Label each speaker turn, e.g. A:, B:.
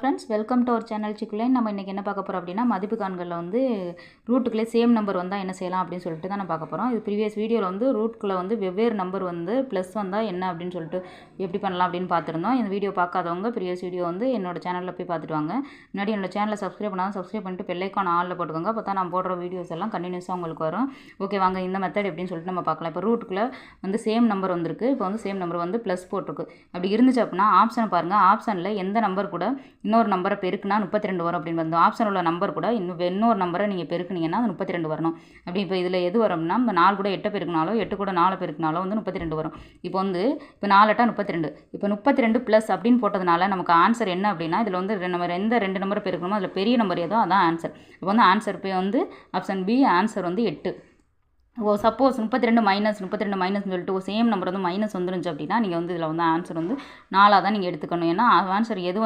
A: Friends welcome to our channel சிக்குலேன் நம்ம இன்றைக்கி என்ன பார்க்க போகிறோம் அப்படின்னா மதிப்பு காண்களில் வந்து ரூட்டுக்குள்ளே சேம் நம்பர் வந்தால் என்ன செய்யலாம் அப்படின்னு சொல்லிட்டு தான் நான் பார்க்க போகிறோம் இது ப்ரீவியஸ் வீடியோவில் வந்து ரூட்குள்ளே வந்து வெவ்வேறு நம்பர் வந்து ப்ளஸ் வந்தால் என்ன அப்படின்னு சொல்லிட்டு எப்படி பண்ணலாம் அப்படின்னு பார்த்துருந்தோம். இந்த வீடியோ பார்க்காதவங்க ப்ரீவியஸ் வீடியோ வந்து என்னோட சேனலில் போய் பார்த்துட்டு வாங்க. முன்னாடி என்னோடய சேனலை சப்ஸ்கிரைப் பண்ணாலும் சப்ஸ்கிரைப் பண்ணிட்டு பெல்லைக்கான ஆளில் போட்டுக்கோங்க. அப்போ தான் நான் போடுற வீடியோஸ் எல்லாம் கண்டினியூஸாக உங்களுக்கு வரும். ஓகே வாங்க இந்த மெத்தட் எப்படின்னு சொல்லிட்டு நம்ம பார்க்கலாம். இப்போ ரூட்டுக்குள்ளே வந்து சேம் நம்பர் வந்திருக்கு. இப்போ வந்து சேம் நம்பர் வந்து ப்ளஸ் போட்டிருக்கு. அப்படி இருந்துச்சு அப்படின்னா ஆப்ஷனை பாருங்கள் ஆப்ஷனில் எந்த நம்பர் கூட இன்னொரு நம்பரை பெருக்குனா முப்பத்தி ரெண்டு வரும் அப்படின்னு வந்து ஆப்ஷன் உள்ள நம்பர் கூட இன்னும் இன்னொரு நம்பரை நீங்கள் பெருக்குனீங்கன்னா அது முப்பத்தி ரெண்டு வரணும். அப்படி இப்போ இதில் எது வரும்னா இப்போ நாலு கூட எட்டை பெருக்கினாலோ எட்டு கூட நாலு பெருக்கினாலோ வந்து முப்பத்தி ரெண்டு வரும். இப்போ வந்து இப்போ நாலு எட்டா முப்பத்தி ரெண்டு இப்போ முப்பத்தி ரெண்டு ப்ளஸ் அப்படின்னு போட்டதுனால நமக்கு ஆன்சர் என்ன அப்படின்னா இதில் வந்து நம்ம எந்த ரெண்டு நம்பரை பெருக்கணுமோ அதில் பெரிய நம்பர் ஏதோ அதான் ஆன்சர் இப்போ வந்து ஆன்சர் இப்போ வந்து ஆப்ஷன் பி ஆன்சர் வந்து எட்டு. ஓ சப்போஸ் முப்பத்தி ரெண்டு மைனஸ் முப்பத்தி ரெண்டு மைனஸ்னு சொல்லிட்டு ஒரு சேம் நம்பர் வந்து மைனஸ் வந்துருந்துச்சு அப்படின்னா நீங்கள் வந்து இதில் வந்து ஆன்சர் வந்து நாலாக தான் நீங்கள் எடுத்துக்கணும். ஏன்னா ஆன்சர் எது